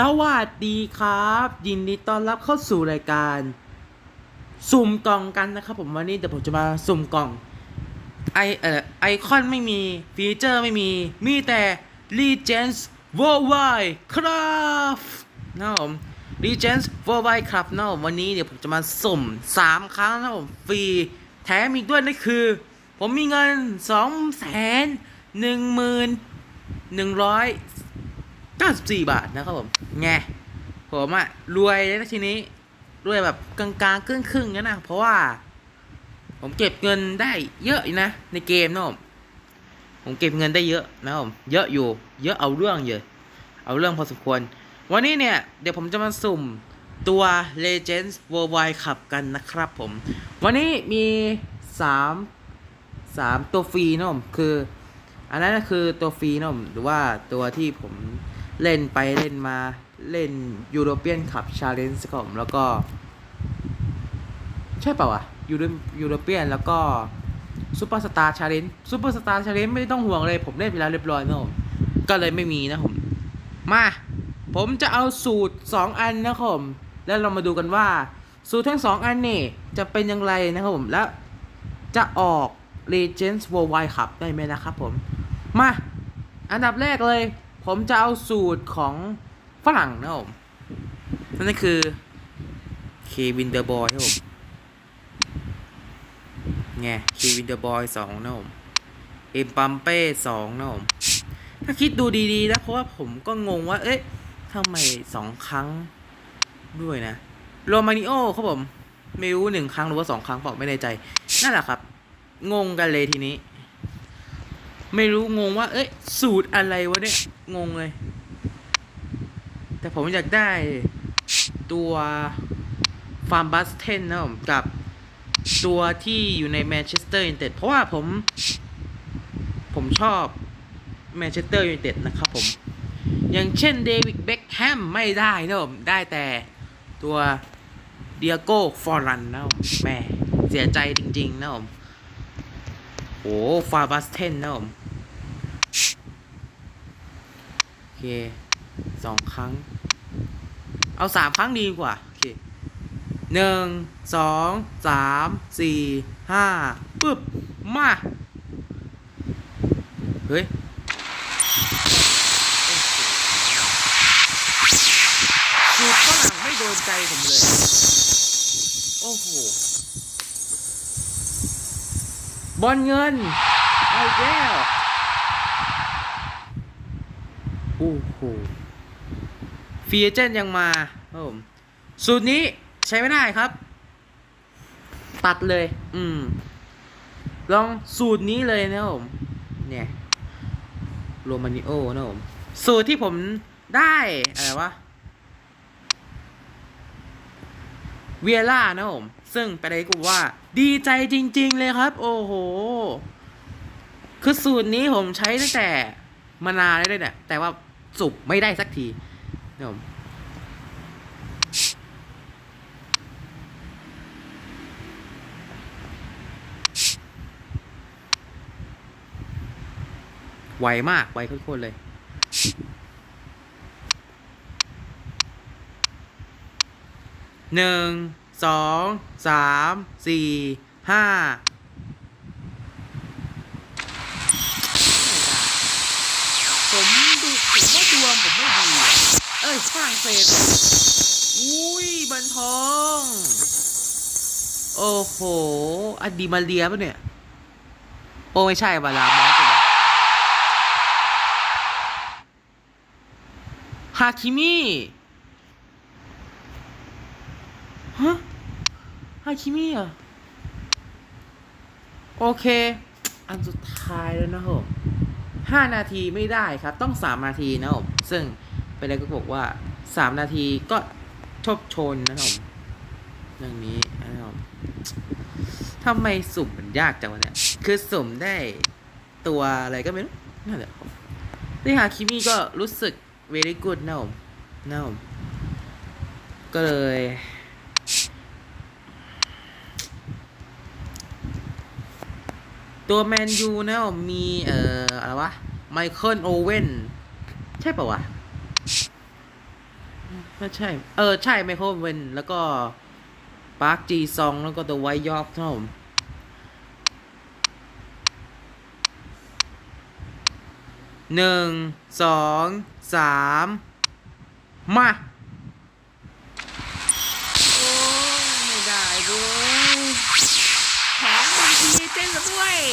สวัสดีครับ ยินดีต้อนรับเข้าสู่รายการ สุ่มกล่องกันนะครับผมวันนี้เดี๋ยวผมจะมาสุ่มกล่อง ไอเอ่อไอคอนไม่มีฟีเจอร์ไม่มี มีแต่ Legends Worldwide ครับนะผม Legends Worldwide ครับนะผมวันนี้เดี๋ยวผมจะมาสุ่ม 3 ครั้งนะผมฟรีแถมอีกด้วยนั่นคือ ผมมีเงิน 2 1 1 0 0 0 0 94 บาทนะครับผมไงผมอะรวยเลยนะทีนี้รวยแบบกลางๆครึ่งๆงั้นนะเพราะว่า ผมเก็บเงินได้เยอะนะ ในเกมนะผมผมเก็บเงินได้เยอะนะผมเยอะอยู่ เยอะเอาเรื่องเยอะ เอาเรื่องพอสมควร วันนี้เนี่ย เดี๋ยวผมจะมาสุ่มตัว Legends Worldwide ขับกันนะครับผม วันนี้มี 3 3 ตัวฟรีนะผมคือ อันนั้นคือตัวฟรีนะผมหรือว่าตัวที่ผม เล่นไปเล่นมาเล่นยูโรเปียนขับชาเลนจ์ครับผมแล้วก็ ใช่เปล่าวะยูโรยูโรเปียนแล้วก็ซูเปอร์สตาร์ชาเลนจ์ซูเปอร์สตาร์ชาเลนจ์ไม่ต้องห่วงเลย ผมเล่นไปแล้วเรียบร้อยนะผมก็เลยไม่มีนะผม มา ผมจะเอาสูตร 2 อันนะครับผม แล้วเรามาดูกันว่า สูตรทั้ง 2 อันนี่จะเป็นอย่างไรนะครับผม แล้วจะออก Legends Worldwide ขับได้ไหมนะครับผม มา อันดับแรกเลย ผมจะเอาสูตรของฝรั่งนะผมนั่นคือเควินเดอร์บอยครับผมไงเควินเดอร์บอยสองนะผมเอ็มปัมเป้สองนะผมถ้าคิดดูดีๆนะเพราะว่าผมก็งงว่า เอ๊ะทำไมสองครั้งด้วยนะโรมานิโอครับผม ไม่รู้หนึ่งครั้งหรือว่าสองครั้งเปล่าไม่ในใจ นั่นแหละครับ งงกันเลยทีนี้ ไม่รู้งงว่า เอ้ย สูตรอะไรวะเนี่ย งงเลย แต่ผมอยากได้ตัวฟาร์มบัสเทนนะผม กับตัวที่อยู่ในแมนเชสเตอร์ยูไนเต็ดเพราะว่าผม ผมชอบแมนเชสเตอร์ยูไนเต็ดนะครับผม อย่างเช่นเดวิดเบ็คแฮมไม่ได้นะผม ได้แต่ตัวเดียโก้ฟอรันนะผมแหม่เสียใจจริง ๆ นะผม โอ้ฟาบัสเทนนะผมโอเคสองครั้ง เอาสามครั้งดีกว่า โอเคหนึ่งสองสามสี่ห้าปึ๊บ มา เฮ้ยสูตรฝรั่งไม่โดนใจผมเลย โอ้โห บอลเงินเอาอีกแล้วโอ้โหฟีเจนยังมาครับผมสูตรนี้ใช้ไม่ได้ครับ ตัดเลย อืม ลองสูตรนี้เลยนะครับผม เนี่ยโรมานิโอนะครับผม สูตรที่ผมได้ อะไรวะ เวียร่านะผม ซึ่งไปได้กูว่า ดีใจจริง ๆ เลยครับ โอ้โห คือสูตรนี้ผมใช้ตั้งแต่มานานแล้วเนี่ยแต่ว่าสุกไม่ได้สักทีนะผมไวมาก ไวโคตรเลย หนึ่งสองสามสี่ห้าผมดูผมว่าดวงผมไม่ดีเอ้ยฝรั่งเศสอุ้ยบันทอง โอ้โหอดีมาเลียปะเนี่ยโอ้ไม่ใช่บาลามอสฮาคิมิ ฮะ ฮาคิมิอะโอเค อันสุดท้ายแล้วนะครับห้านาทีไม่ได้ครับ ต้องสามนาทีนะครับซึ่งไปเลยก็บอกว่าสามนาทีก็ชบชนนะครับเรื่องนี้นะครับทำไมสุ่มมันยากจังวะเนี่ย คือสุ่มได้ตัวอะไรก็ไม่รู้นั่นแหละที่ฮาคิมิก็รู้สึก very good นะครับผมนะครับผมก็เลย ตัวแมนยูนะมีเอ่ออะไรวะไมเคิลโอเว่นใช่ป่าวะไม่ใช่ เออ ใช่ไมเคิลเวนแล้วก็ปาร์คจีซองแล้วก็ตัวไวท์ยอกครับผมหนึ่งสองสามมา โ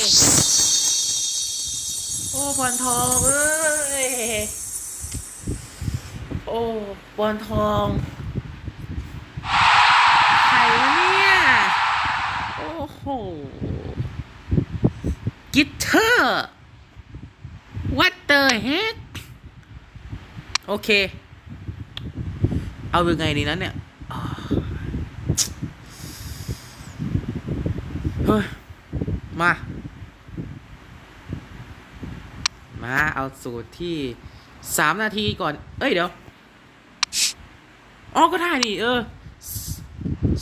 อ้บอลทองเอ้ย โอ้บอลทองใครวะเนี่ย โอ้โห กิตเตอร์ what the heck โอเค เอายังไงดีนั้นเนี่ยเฮ้ย มา มาเอาสูตรที่สามนาทีก่อน เอ้ยเดี๋ยว อ๋อก็ได้นี่เออ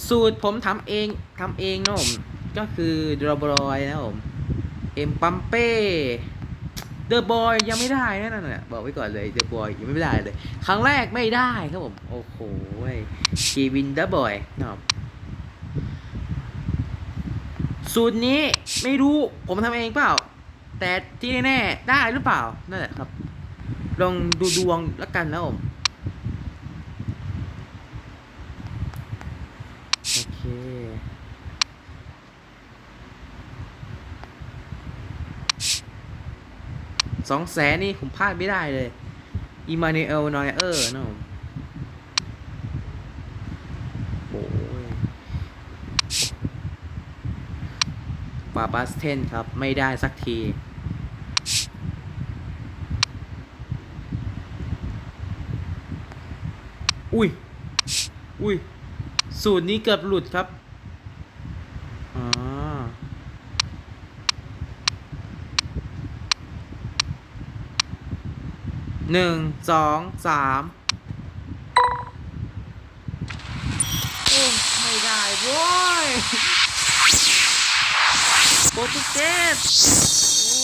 สูตรผมทำเองทำเองนะผม ก็คือดรอบรอยนะผม เอ็มปัมเป้เดอะบอยยังไม่ได้นะนั่นน่ะบอกไว้ก่อนเลยเดอะบอยยังไม่ได้เลย ครั้งแรกไม่ได้ครับผม โอ้โหคีวินเดอะบอยนะครับสูตรนี้ไม่รู้ผมทำเองเปล่า แต่ที่แน่ๆได้หรือเปล่านั่นแหละครับ ลองดูดวงแล้วกันนะผมโอเคสองแสนนี่ผมพลาดไม่ได้เลยอิมาเนเอลนอยเออร์นะผมโอ้ยบาบาสเทนครับ ไม่ได้สักที อุ้ย อุ้ย สูตรนี้เกือบหลุดครับอ๋อหนึ่งสองสามโอ้ไม่ได้โว้ยโปรตุเกสโอ้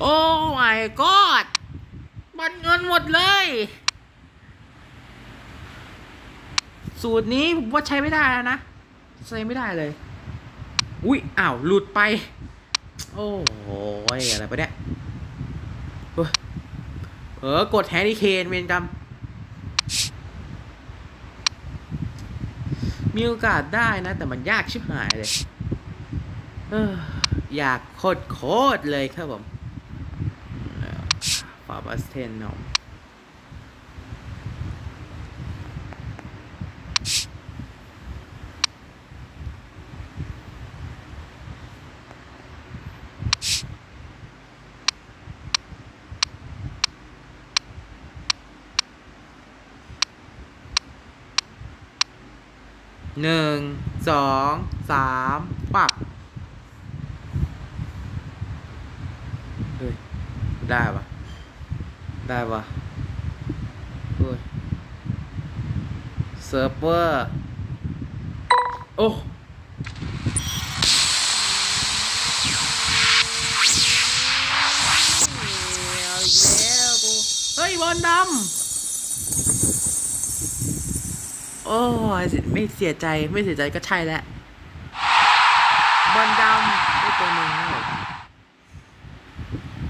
โอ้ my god บันเงินหมดเลย สูตรนี้ผมว่าใช้ไม่ได้แล้วนะ ใช้ไม่ได้เลย อุ้ยอ้าวหลุดไป โอ้โหอะไรปะเนี่ยเฮ้ยเออกดแฮร์รี่เคนเวนกรรมมีโอกาสได้นะ แต่มันยากชิบหายเลย เออ อยากโคตรโคตรเลยครับผม ฟาบัสเทนเนาะหนึ่งสองสามปับ เฮ้ย ได้ปะ ได้ปะเฮ้ยเซิร์ฟเวอร์ โอ้เอาอีกแล้วกูเฮ้ยบอลดำ โอ้ยไม่เสียใจไม่เสียใจก็ใช่แล้วบอลดำได้ตัวหนึ่งแล้ว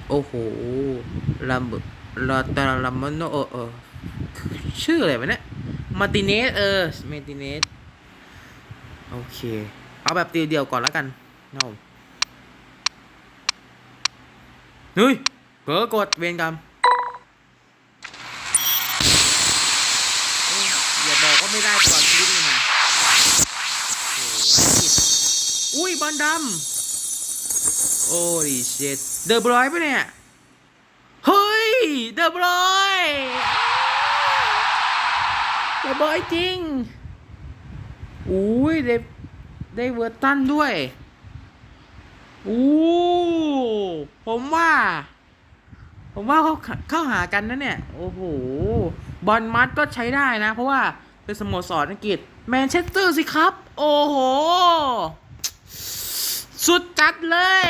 โอ้โหลัมเบ ลาตาลัมมโนเออเออชื่ออะไรวะเนี่ยมาติเนสเออมาติเนสโอเค เอาแบบตีเดียวก่อนแล้วกันนะผมเฮ้ยเผลอกดเวรกรรมอย่าบอกว่าไม่ได้ตลอดชีวิตเลยนะอุ้ยบอลดำโอ้ดิเชดเดอบรอยปะเนี่ย เดอะบรอยเดอะบรอยจริงอุ้ยได้ได้เวอร์ตันด้วยอู้ผมว่า ผมว่าเขาเข้าหากันนะเนี่ย โอ้โห บอลมัดก็ใช้ได้นะ เพราะว่าเป็นสโมสรอังกฤษแมนเชสเตอร์สิครับ โอ้โห สุดจัดเลย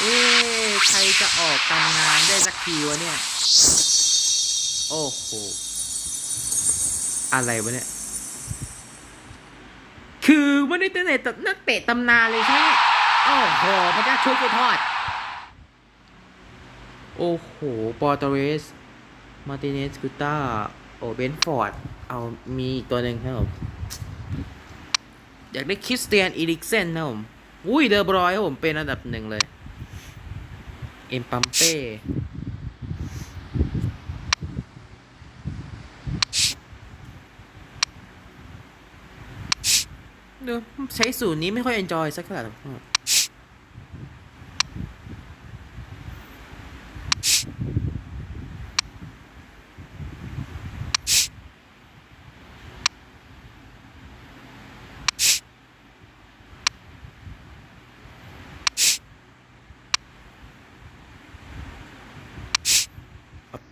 เอ๊ะใค รจะออกตำนานได้สักทีวะเนี่ย โอ้โห อะไรวะเนี่ย คือไม่ได้ตั้งแต่นักเตะตำนานเลยใช่ไหมโอ้โหพระเจ้าช่วยกูทอด โอ้โห ปอร์ตเรส มาร์ติเนสกูต้า โอเบนฟอร์ด เอามีอีกตัวหนึ่งครับผม อยากได้คริสเตียนอีริกเซนนะผม อุ้ยเดอบรอยครับผมเป็นอันดับหนึ่งเลย เอ็มปัมเป้เดี๋ยวใช้สูตรนี้ไม่ค่อยเอนจอยสักเท่าไหร่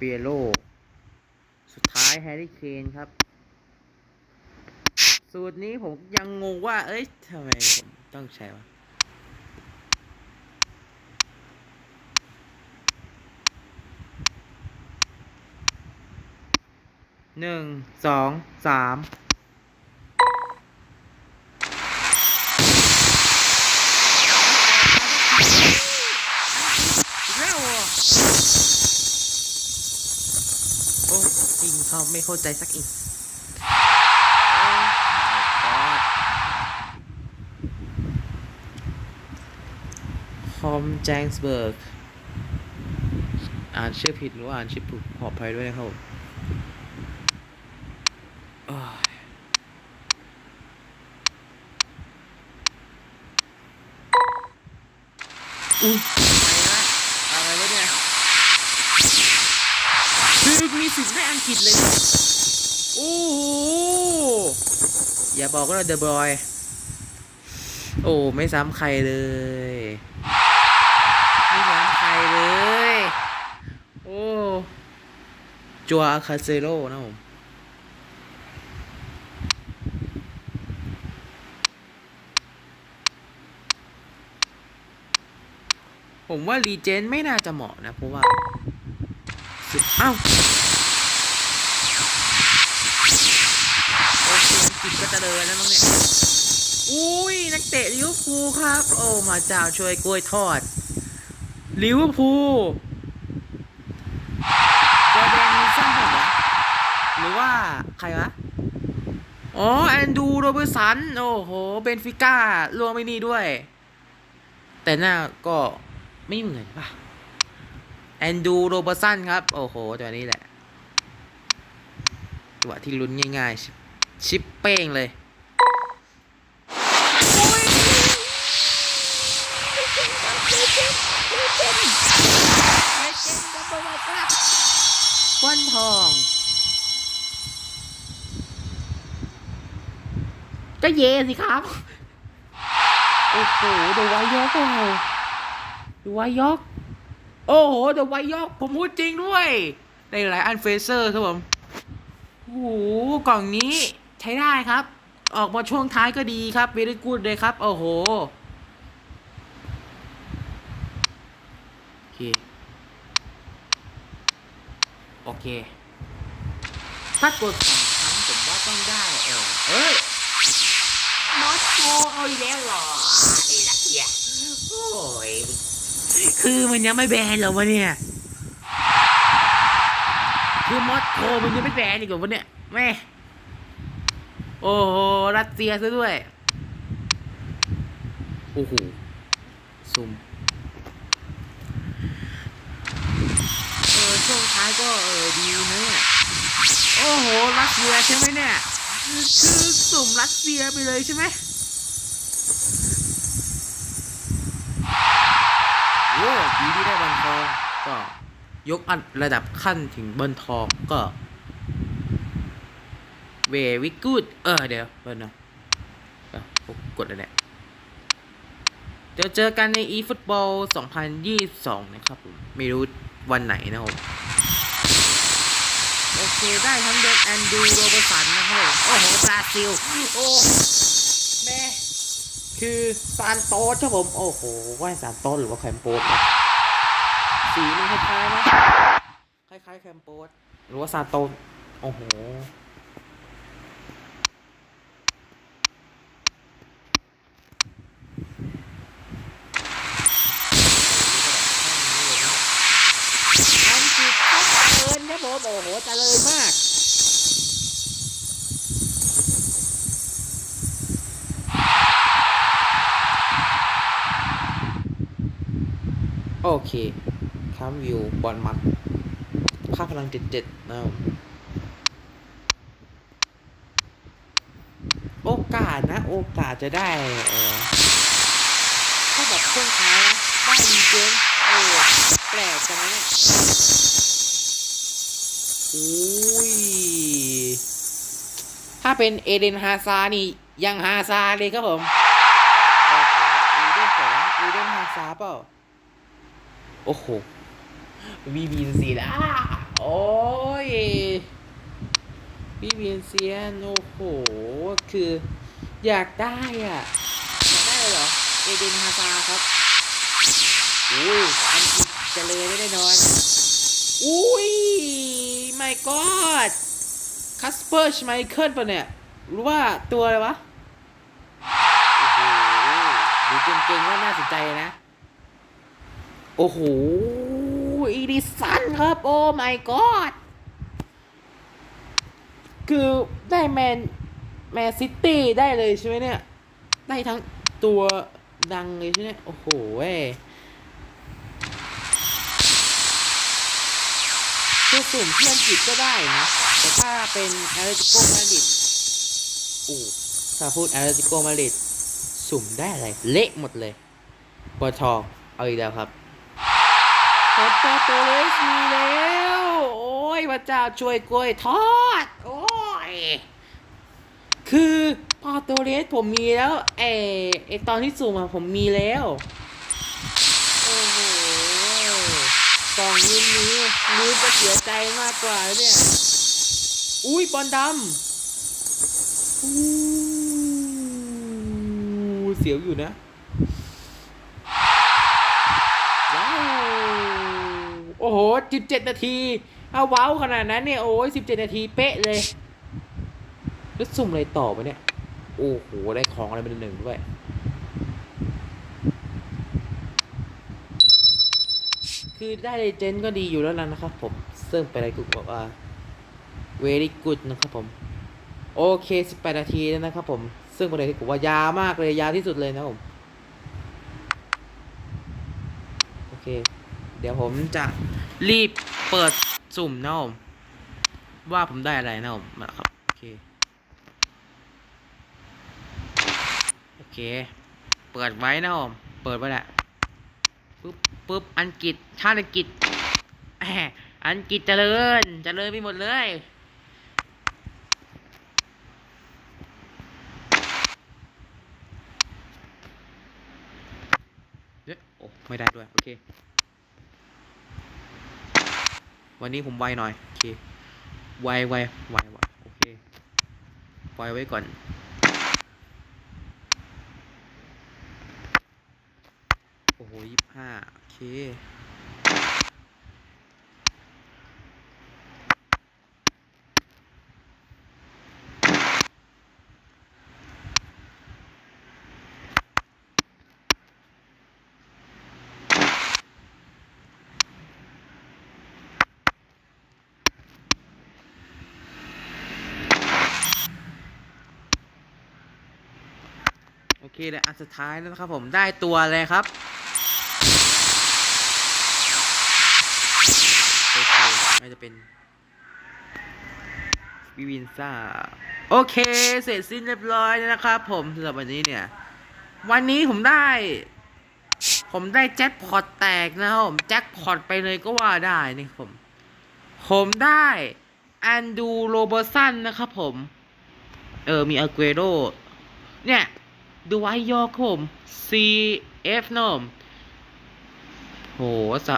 ปียโรสุดท้ายแฮร์รี่เคนครับ สูตรนี้ผมยังงงว่า เอ้ยทำไมผมต้องใช้วะหนึ่งสองสามอีกแล้วเหรอโอ้จริง เขาไม่เข้าใจสักอีกคอมแจงสเบิร์ก อ่านชื่อผิดหรือว่าอ่านชื่อถูกขออภัยด้วยนะครับผมโอ้ยอุ้ยอะไรวะเนี่ยคือมี สิทธิ์ได้อังกฤษเลย โอ้โห อย่าบอกว่าเราเดอะบอย โอ้ ไม่ซ้ำใครเลย ไม่ซ้ำใครเลย โอ้จัวอาคาเซโร่นะผมผมว่ารีเจนไม่น่าจะเหมาะนะ เพราะว่าอ้าว โอเคอัง กฤษก็จะเดินแล้วมั้งเนี่ย อุ้ยนักเตะลิเวอร์พูลครับ โอ้มาเจ้าช่วยกล้วยทอดลิเวอร์พูลจอแดนสันเหรอหรือว่าใครวะ อ๋อ แอนดูโรเบอร์สัน โอ้โห เบนฟิก้ารวมไม่นี่ด้วย แต่หน้าก็ไม่เหมือนป่ะ แอนดูโรเบอร์สันครับ โอ้โห ตัวนี้แหละจัวที่ลุ้นง่ายๆ ชิปชิปเป้งเลยบอลทอง ก็เยสิครับ โอ้โหเดวท์ยอกว้าเดวท์ยอก โอ้โหเดวท์ยอก ผมพูดจริงด้วย ได้หลายอันเฟเซอร์ครับผม โอ้โหกล่องนี้ ช้ได้ครับ ออกมาช่วงท้ายก็ดีครับเวรี่กูดเลยครับ โอ้โหโอเคโอเค ถ้ากดสองครั้งผมว่าต้องได้เออเอ้ยมอสโกเอาอีกแล้วเหรอไอ้ลักเกียโอ้ยคือมันยังไม่แบนเหรอวะเนี่ยคือมอสโกมันยังไม่แบนอีกเหรอวะเนี่ยแม่ โอ้โห รัสเซียซะด้วย โอ้โหซุ่มเออช่วงท้ายก็เออดีนะเนี่ยโอ้โห รัสเซียใช่ไหมเนี่ยคือสุ่มรัสเซียไปเลยใช่ไหมโอ้ดีที่ได้บอลทองก็ยกอันระดับขั้นถึงบอลทองก็ เววิกูดเออเดี๋ยวเพิ่นนะกดอะไรเนี่ยเดี๋ยวเจอกันใน eFootball 2022 นะครับผมไม่รู้วันไหนนะครับ โอเค ได้ทั้งเดนแอนดูโรเบอร์สันนะครับโอ้โหบราซิล โอ้แม่คือซานโตสครับผม โอ้โห ว่าซานโตสหรือว่าแคมโปสนะสีมันคล้ายๆนะคล้ายๆแคมโปสหรือว่าซานโตสโอ้โห อังกฤษก็เจริญครั บผมโอ้โหเจริญมากโอเคคัมวิวบอลมัดค่าพลังเจ็ดเจ็ดนะครับโอกาสนะ โอกาสจะได้เออถ้าแบบเครื่องท้ายได้ดีเจนโอ้แปลกจังนะเนี่ย อุ้ย ถ้าเป็นเอเดนฮาซาร์นี่ ยังฮาซาร์เลยครับผมโอ้โหอูเดนเปล่าวะอูเดนฮาซาร์เปล่า โอ้โหวีบีนซีนะโอ้ยวีบีนเซียนโอ้โห คืออยากได้อะ อยากได้เลยเหรอ เอเดนฮาซาร์ครับอุ้ยอันกิจเจริญแน่นอน อุ้ย ไม่กอดคัสเปอร์ชไมเคิลปะเนี่ย รู้ว่าตัวอะไรวะโอ้โหดูเก่งๆว่าน่าสนใจนะ โอ้โห อีดิสันครับโอ้ my god คือได้แมนแมนซิตี้ได้เลยใช่ไหมเนี่ย ได้ทั้งตัวดังเลยใช่ไหมโอ้โหเว้ย คือสุ่มที่อังกฤษก็ได้นะ แต่ถ้าเป็นแอตเลติโกมาดริดโอ้ถ้าพูดแอตเลติโกมาดริดสุ่มได้อะไร เละหมดเลยปอทองเอาอีกแล้วครับเฮปปอโตเลสมีแล้ว โอ้ยพระเจ้าช่วยกล้วยทอด โอ้ย คือพอตัวเลสผมมีแล้วเอไอตอนที่สุ่มอะผมมีแล้ว โอ้โห กล่องนี้นี้รู้จะเสียใจมากกว่าเนี่ย อุ้ยบอลดำอู้เสียวอยู่นะ ว้าว โอ้โหสิบเจ็ดนาที เอาว้าวขนาดนั้นเนี่ย โอ้ยสิบเจ็ดนาทีเป๊ะเลยแล้วสุ่มอะไรต่อไปเนี่ย โอ้โห ได้ของอะไรเป็นหนึ่งด้วย คือได้เลเจนด์ก็ดีอยู่แล้วนะครับผมซึ่งเป็นอะไรกูบอกว่า very good นะครับผม โอเค 18 นาทีแล้วนะครับผม ซึ่งเป็นอะไรที่ผมว่ายาวมากเลยยาวที่สุดเลยนะผม โอเค เดี๋ยวผมจะรีบเปิดสุ่มนะผมว่าผมได้อะไรนะผมมาครับ โอเค โอเค เปิดไว้นะผม เปิดไว้แหละ ปึ๊บปึ๊บอังกฤษชาติอังกฤษอังกฤษเจริญเจริญไปหมดเลยเโอ้ไม่ได้ด้วย โอเค วันนี้ผมไวหน่อย โอเค ไวไวไวไวโอเค ไวไว้ก่อน โอ้โหยี่ห้าโอ เคโอเคเลยอันสุดท้ายแล้วนะครับผมได้ตัวเลยครับ โอเคน่าจะ เป็นวิวินซ่าโอเค เสร็จสิ้นเรียบร้อยแล้วนะครับ ผมสำหรับวันนี้เนี่ย วันนี้ผมได้ ผมได้แจ็คพอตแตกนะครับผมแจ็คพอตไปเลยก็ว่าได้นี่ผม ผมได้แอนดูโรเบอร์สันนะครับผม เออ มีอาเกโรเนี่ยดูไว้ยอกครับผม CF นมโหสะ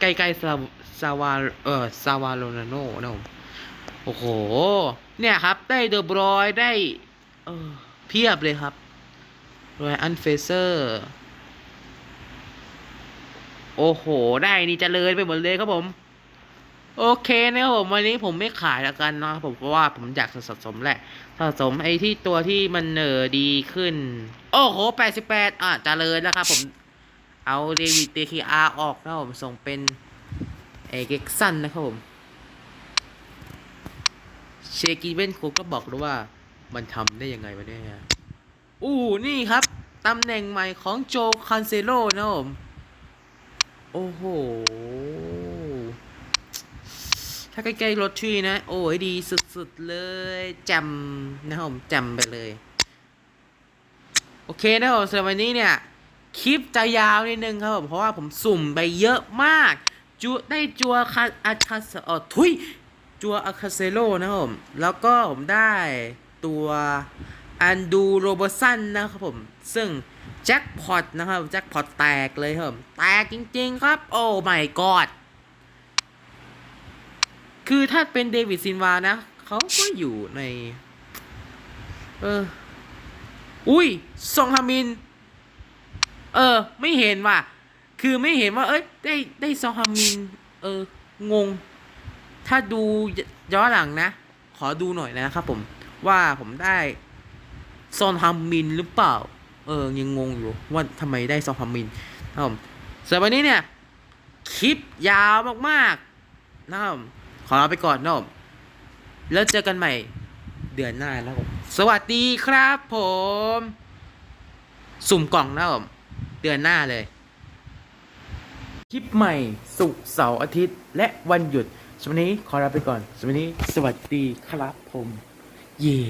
ใกล้ๆซา ซาวาเออซาวาโรนาโนนะผมโอ้โห เนี่ยครับ ได้เดอบรอยได้ เออเพียบเลยครับรอยอันเฟเซอร์ โอ้โห ได้นี่เจริญไปหมดเลยครับผม โอเคนะครับผม วันนี้ผมไม่ขายแล้วกันเนาะผมเพราะว่าผมอยากสะสมแหละสะสมไอ้ที่ตัวที่มันเออดีขึ้น โอ้โหแปดสิบแปดอะเจริญแล้วครับผม เอาเดวิดเตคีอาร์ออกนะผมส่งเป็น เอเก็กซันนะครับผม เชกีเวนโคก็บอกด้วยว่ามันทำได้ยังไงวะเนี่ยอู้นี่ครับตำแหน่งใหม่ของโจคันเซโลนะครับผม โอ้โห ถ้าใกล้ๆรถทีนะ โอ้ยดีสุดๆเลยจมนะครับผมจมไปเลย โอเคนะครับผมสำหรับวันนี้เนี่ย คลิปจะยาวนิดนึงครับผม เพราะว่าผมสุ่มไปเยอะมาก จูได้จัวคาอาคาเซเออทุยจัวอาคาเซโลนะครับผม แล้วก็ผมได้ตัวอันดูโรเบอร์สันนะครับผม ซึ่งแจ็คพอตนะครับแจ็คพอตแตกเลยครับผมแตกจริง ๆ ครับ โอ้ my god คือถ้าเป็นเดวิดซินวานะ เขาก็อยู่ใน เออ อุ้ยซองฮามิน เออ ไม่เห็นว่ะ คือไม่เห็นว่า เอ้ยได้ได้ซอฮามิน เอองง ถ้าดูย้อนหลังนะ ขอดูหน่อยนะครับผมว่าผมได้ซอนฮัมมินหรือเปล่า เออยังงงอยู่ว่าทำไมได้ซอนฮัมมินนะครับผมส่วนวันนี้เนี่ย คลิปยาวมากๆนะครับผมขอลาไปก่อนนะครับผมแล้วเจอกันใหม่เดือนหน้านะครับ สวัสดีครับผม สุ่มกล่องนะครับผมเดือนหน้าเลย คลิปใหม่สุกเสาร์อาทิตย์ และวันหยุดสำหรับวันนี้ขอลาไปก่อนสำหรับวันนี้สวัสดีครับผม เย่